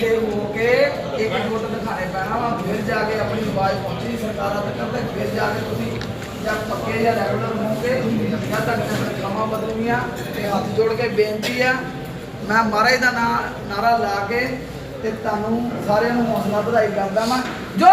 ਇਕੱਠੇ ਹੋ ਕੇ ਇੱਕ ਜੁੱਟ ਦਿਖਾਣੇ ਪੈਣਾ ਵਾ ਫਿਰ ਜਾ ਕੇ ਆਪਣੀ ਆਵਾਜ਼ ਪਹੁੰਚੀ ਸਰਕਾਰਾਂ ਤੱਕ ਤੇ ਫਿਰ ਜਾ ਕੇ ਤੁਸੀਂ ਜਾਂ ਪੱਕੇ ਜਾਂ ਰੈਗੂਲਰ ਹੋਵੋਗੇ ਜਾਂ ਤੱਕ ਖਾਮਾ ਬਦਲਣੀਆਂ ਤੇ ਹੱਥ ਜੋੜ ਕੇ ਬੇਨਤੀ ਆ। ਮੈਂ ਮਹਾਰਾਜ ਦਾ ਨਾਂ, ਨਾਰਾ ਲਾ ਕੇ ਤੇ ਤੁਹਾਨੂੰ ਸਾਰਿਆਂ ਨੂੰ ਹੌਸਲਾ ਵਧਾਈ ਕਰਦਾ ਮੈਂ ਜੋ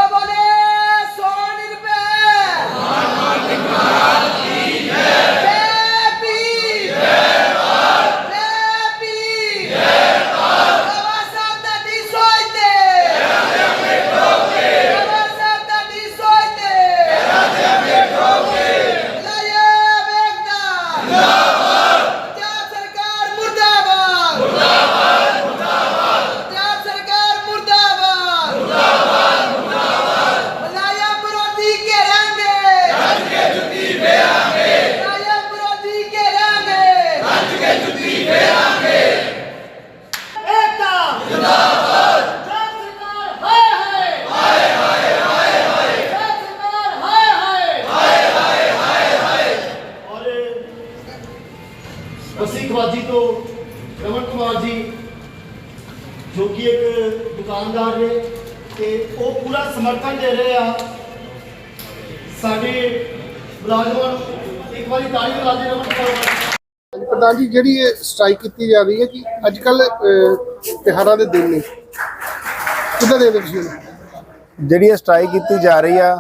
ਵਸੀਖਵਾਜੀ ਤੋਂ ਰਮਨ ਕੁਮਾਰ ਜੀ ਜੋ ਕਿ ਇੱਕ ਦੁਕਾਨਦਾਰ ਨੇ ਤੇ ਉਹ ਪੂਰਾ ਸਮਰਥਨ ਦੇ ਰਹੇ ਆ। ਸਾਡੇ ਮੁਲਾਜ਼ਮਾਂ ਨੂੰ ਇੱਕ ਵਾਰੀ ਤਾੜੀ ਬੁਲਾ ਦੇ ਰਮਨ ਕੁਮਾਰ ਪ੍ਰਧਾਨ ਜੀ ਜਿਹੜੀ ਇਹ ਸਟ੍ਰਾਈਕ ਕੀਤੀ ਜਾ ਰਹੀ ਹੈ ਕਿ ਅੱਜ ਕੱਲ ਤਿਉਹਾਰਾਂ ਦੇ ਦਿਨ ਨੇ। ਕਿੱਦਾਂ ਦੇ ਤੁਸੀਂ? ਜਿਹੜੀ ਇਹ ਸਟ੍ਰਾਈਕ ਕੀਤੀ ਜਾ ਰਹੀ ਆ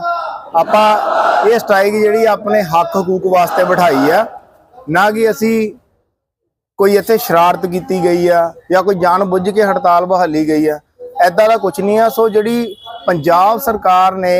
ਆਪਾਂ ਇਹ ਸਟ੍ਰਾਈਕ ਜਿਹੜੀ ਆਪਣੇ ਹੱਕ ਹਕੂਕ ਵਾਸਤੇ ਬਿਠਾਈ ਆ ਨਾ ਕਿ ਅਸੀਂ ਕੋਈ ਇੱਥੇ ਸ਼ਰਾਰਤ ਕੀਤੀ ਗਈ ਆ ਜਾਂ ਕੋਈ ਜਾਣ ਬੁੱਝ ਕੇ ਹੜਤਾਲ ਬਹਾਲੀ ਗਈ ਆ ਐਦਾਂ ਦਾ ਕੁਝ ਨਹੀਂ ਆ। ਸੋ ਜਿਹੜੀ ਪੰਜਾਬ ਸਰਕਾਰ ਨੇ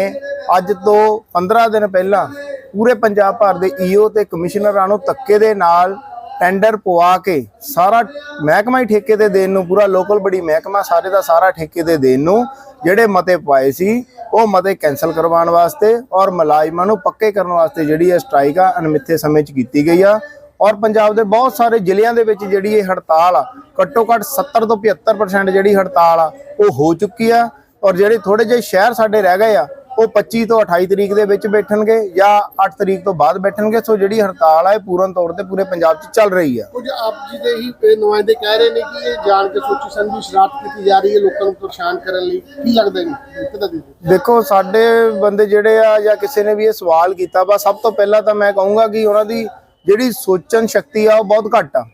ਅੱਜ ਤੋਂ 15 ਦਿਨ ਪਹਿਲਾਂ ਪੂਰੇ ਪੰਜਾਬ ਭਰ ਦੇ ਈਓ ਤੇ ਕਮਿਸ਼ਨਰਾਂ ਨੂੰ ਧੱਕੇ ਦੇ ਨਾਲ ਟੈਂਡਰ ਪਵਾ ਕੇ ਸਾਰਾ ਮਹਿਕਮਾ ਹੀ ਠੇਕੇ ਤੇ ਦੇਣ ਨੂੰ, ਪੂਰਾ ਲੋਕਲ ਬੜੀ ਮਹਿਕਮਾ ਸਾਰੇ ਦਾ ਸਾਰਾ ਠੇਕੇ ਤੇ ਦੇਣ ਨੂੰ ਜਿਹੜੇ ਮਤੇ ਪਾਏ ਸੀ, ਉਹ ਮਤੇ ਕੈਨਸਲ ਕਰਵਾਉਣ ਵਾਸਤੇ ਔਰ ਮੁਲਾਜ਼ਮਾਂ ਨੂੰ ਪੱਕੇ ਕਰਨ ਵਾਸਤੇ ਜਿਹੜੀ ਇਹ ਸਟ੍ਰਾਈਕ ਆ ਅਨਮਿੱਥੇ ਸਮੇਂ 'ਚ ਕੀਤੀ ਗਈ ਆ। ਔਰ ਪੰਜਾਬ ਦੇ ਬਹੁਤ ਸਾਰੇ ਜ਼ਿਲ੍ਹਿਆਂ ਦੇ ਵਿੱਚ ਜਿਹੜੀ ਇਹ ਹੜਤਾਲ ਆ ਘੱਟੋ ਘੱਟ 70 ਤੋਂ 75% ਜਿਹੜੀ ਹੜਤਾਲ ਆ ਉਹ ਹੋ ਚੁੱਕੀ ਆ। ਔਰ ਜਿਹੜੇ ਥੋੜੇ ਜਿਹੇ ਸ਼ਹਿਰ ਸਾਡੇ ਰਹਿ ਗਏ ਆ ਉਹ 25 ਤੋਂ 28 ਤਰੀਕ ਦੇ ਵਿੱਚ ਬੈਠਣਗੇ ਜਾਂ 8 ਤਰੀਕ ਤੋਂ ਬਾਅਦ ਬੈਠਣਗੇ। ਸੋ ਜਿਹੜੀ ਹੜਤਾਲ ਆ ਇਹ ਪੂਰਨ ਤੌਰ ਤੇ ਪੂਰੇ ਪੰਜਾਬ 'ਚ ਚੱਲ ਰਹੀ ਆ। ਕੁਝ ਆਪ ਜੀ ਦੇ ਹੀ ਨੁਮਾਇੰਦੇ ਕਹਿ ਰਹੇ ਨੇ ਕਿ ਇਹ ਜਾਣ ਕੇ ਸੋਚੀ ਸਮਝੀ ਸ਼ਰਾਰਤ ਕੀਤੀ ਜਾ ਰਹੀ ਹੈ ਲੋਕਾਂ ਨੂੰ ਪਰੇਸ਼ਾਨ ਕਰਨ ਲਈ। ਕੀ ਲੱਗਦਾ ਜੀ? ਦੇਖੋ ਸਾਡੇ ਬੰਦੇ ਜਿਹੜੇ ਆ ਜਾਂ ਕਿਸੇ ਨੇ ਵੀ ਇਹ ਸਵਾਲ ਕੀਤਾ ਵਾ ਸਭ ਤੋਂ ਪਹਿਲਾਂ ਤਾਂ ਮੈਂ ਕਹੂੰਗਾ ਕਿ ਉਹਨਾਂ ਦੀ ਜਿਹੜੀ ਸੋਚਣ ਸ਼ਕਤੀ ਆ ਉਹ ਬਹੁਤ ਘੱਟ ਆ।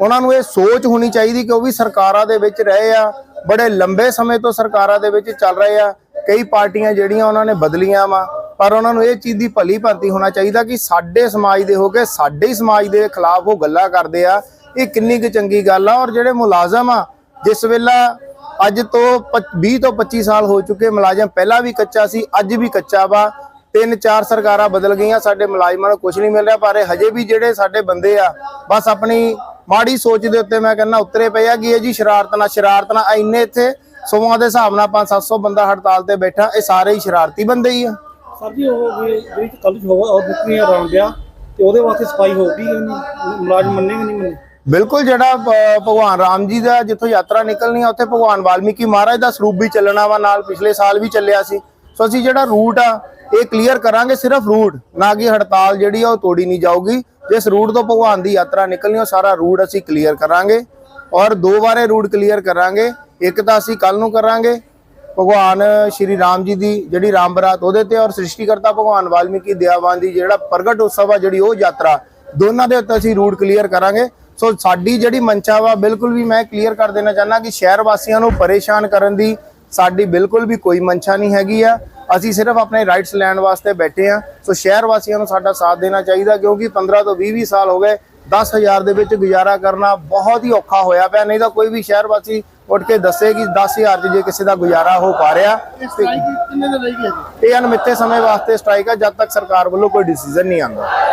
ਉਹਨਾਂ ਨੂੰ ਇਹ ਸੋਚ ਹੋਣੀ ਚਾਹੀਦੀ ਕਿ ਉਹ ਵੀ ਸਰਕਾਰਾਂ ਦੇ ਵਿੱਚ ਰਹੇ ਆ, ਬੜੇ ਲੰਬੇ ਸਮੇਂ ਤੋਂ ਸਰਕਾਰਾਂ ਦੇ ਵਿੱਚ ਚੱਲ ਰਹੇ ਆ। ਕਈ ਪਾਰਟੀਆਂ ਜਿਹੜੀਆਂ ਉਹਨਾਂ ਨੇ ਬਦਲੀਆਂ ਵਾ, ਪਰ ਉਹਨਾਂ ਨੂੰ ਇਹ ਚੀਜ਼ ਦੀ ਭਲੀ ਭਾਂਤੀ ਹੋਣਾ ਚਾਹੀਦਾ ਕਿ ਸਾਡੇ ਸਮਾਜ ਦੇ ਹੋ ਕੇ ਸਾਡੇ ਹੀ ਸਮਾਜ ਦੇ ਖਿਲਾਫ ਉਹ ਗੱਲਾਂ ਕਰਦੇ ਆ। ਇਹ ਕਿੰਨੀ ਕੁ ਚੰਗੀ ਗੱਲ ਆ ਔਰ ਜਿਹੜੇ ਮੁਲਾਜ਼ਮ ਆ, ਜਿਸ ਵੇਲਾ ਅੱਜ ਤੋਂ 20 ਤੋਂ 25 ਸਾਲ ਹੋ ਚੁੱਕੇ ਮੁਲਾਜ਼ਮ, ਪਹਿਲਾਂ ਵੀ ਕੱਚਾ ਸੀ, ਅੱਜ ਵੀ ਕੱਚਾ ਵਾ। ਤਿੰਨ ਚਾਰ ਸਰਕਾਰਾਂ ਬਦਲ ਗਈਆਂ ਸਾਡੇ ਮੁਲਾਜ਼ਮਾਂ ਨੂੰ ਕੁਝ ਨਹੀਂ ਮਿਲ ਰਿਹਾ ਪਰ ਇਹ ਹਜੇ ਵੀ ਜਿਹੜੇ ਸਾਡੇ ਬੰਦੇ ਆ ਬਸ ਆਪਣੀ ਮਾੜੀ ਸੋਚ ਦੇ ਉੱਤੇ ਮੈਂ ਕਹਿੰਦਾ ਉਤਰੇ ਪਏ ਆ ਕਿ ਇਹ ਜੀ ਸ਼ਰਾਰਤ ਨਾਲ ਸ਼ਰਾਰਤ ਨਾਲ ਇੰਨੇ ਇੱਥੇ ਸੋਮਾਂ ਦੇ ਹਿਸਾਬ ਨਾਲ 5-700 ਬੰਦਾ ਹੜਤਾਲ ਤੇ ਬੈਠਾ ਇਹ ਸਾਰੇ ਹੀ ਸ਼ਰਾਰਤੀ ਬੰਦੇ ਹੀ ਆ। ਸਰ ਜੀ ਉਹ ਜਿਹੜੀ ਕੱਲ ਹੋਗਾ ਉਹ ਬੁੱਕੀਆਂ ਰਾਮ ਗਿਆ ਤੇ ਉਹਦੇ ਵਾਸਤੇ ਸਫ਼ਾਈ ਹੋਊਗੀ ਮੁਲਾਜ਼ਮ ਮੰਨੇਗੇ ਨਹੀਂ ਮੰਨੇ? ਬਿਲਕੁਲ ਜਿਹੜਾ ਭਗਵਾਨ ਰਾਮ ਜੀ ਦਾ ਜਿੱਥੋਂ ਯਾਤਰਾ ਨਿਕਲਣੀ ਆ ਉੱਥੇ ਭਗਵਾਨ ਵਾਲਮੀਕੀ ਮਹਾਰਾਜ ਦਾ ਸਰੂਪ ਵੀ ਚੱਲਣਾ ਵਾ ਨਾਲ ਪਿਛਲੇ ਸਾਲ ਵੀ ਚੱਲਿਆ ਸੀ। ਸੋ ਅਸੀਂ ਜਿਹੜਾ ਰੂਟ ਆ ਇਹ ਕਲੀਅਰ ਕਰਾਂਗੇ ਸਿਰਫ ਰੂਟ ਨਾ ਕਿ ਹੜਤਾਲ ਜਿਹੜੀ ਆ ਉਹ ਤੋੜੀ ਨਹੀਂ ਜਾਊਗੀ। ਜਿਸ ਰੂਟ ਤੋਂ ਭਗਵਾਨ ਦੀ ਯਾਤਰਾ ਨਿਕਲਣੀ, ਉਹ ਸਾਰਾ ਰੂਟ ਅਸੀਂ ਕਲੀਅਰ ਕਰਾਂਗੇ। ਔਰ ਦੋ ਵਾਰੇ ਰੂਟ ਕਲੀਅਰ ਕਰਾਂਗੇ। ਇੱਕ ਤਾਂ ਅਸੀਂ ਕੱਲ ਨੂੰ ਕਰਾਂਗੇ। ਭਗਵਾਨ ਸ਼੍ਰੀ ਰਾਮ ਜੀ ਦੀ ਜਿਹੜੀ ਰਾਮ ਬਰਾਤ, ਉਹਦੇ ਤੇ ਔਰ ਸ੍ਰਿਸ਼ਟੀਕਰਤਾ ਭਗਵਾਨ ਵਾਲਮੀਕੀ ਦਿਆਵਾਨ ਦੀ ਜਿਹੜਾ ਪ੍ਰਗਟ ਉਤਸਵ ਆ, ਜਿਹੜੀ ਉਹ ਯਾਤਰਾ, ਦੋਨਾਂ ਦੇ ਉੱਤੇ ਅਸੀਂ ਰੂਟ ਕਲੀਅਰ ਕਰਾਂਗੇ। ਸੋ ਸਾਡੀ ਜਿਹੜੀ ਮਨਚਾ ਵਾ, ਬਿਲਕੁਲ ਵੀ ਮੈਂ ਕਲੀਅਰ ਕਰ ਦੇਣਾ ਚਾਹੁੰਦਾ ਕਿ ਸ਼ਹਿਰ ਵਾਸੀਆਂ ਨੂੰ ਪਰੇਸ਼ਾਨ ਕਰਨ ਦੀ ਸਾਡੀ ਬਿਲਕੁਲ ਵੀ ਕੋਈ ਮਨਸ਼ਾ ਨਹੀਂ ਹੈਗੀ ਆ। ਅਸੀਂ ਸਿਰਫ ਆਪਣੇ ਰਾਈਟਸ ਲੈਣ ਵਾਸਤੇ ਬੈਠੇ ਆ ਸੋ ਸ਼ਹਿਰ ਵਾਸੀਆਂ ਨੂੰ ਸਾਡਾ ਸਾਥ ਦੇਣਾ ਚਾਹੀਦਾ ਕਿਉਂਕਿ 15 ਤੋਂ 20 20 ਸਾਲ ਹੋ ਗਏ 10000 ਦੇ ਵਿੱਚ ਗੁਜ਼ਾਰਾ ਕਰਨਾ ਬਹੁਤ ਹੀ ਔਖਾ ਹੋਇਆ ਪਿਆ। ਨਹੀਂ ਤਾਂ ਕੋਈ ਵੀ ਸ਼ਹਿਰ ਵਾਸੀ ਉੱਠ ਕੇ ਦੱਸੇ ਕਿ 10000 ਚ ਜੇ ਕਿਸੇ ਦਾ ਗੁਜ਼ਾਰਾ ਹੋ ਪਾ ਰਿਹਾ ਇਹ ਅਨਮਿੱਥੇ ਸਮੇਂ ਵਾਸਤੇ ਸਟ੍ਰਾਈਕ ਆ ਜਦ ਤੱਕ ਸਰਕਾਰ ਵੱਲੋਂ ਕੋਈ ਡਿਸੀਜਨ ਨਹੀਂ ਆਉਂਦਾ।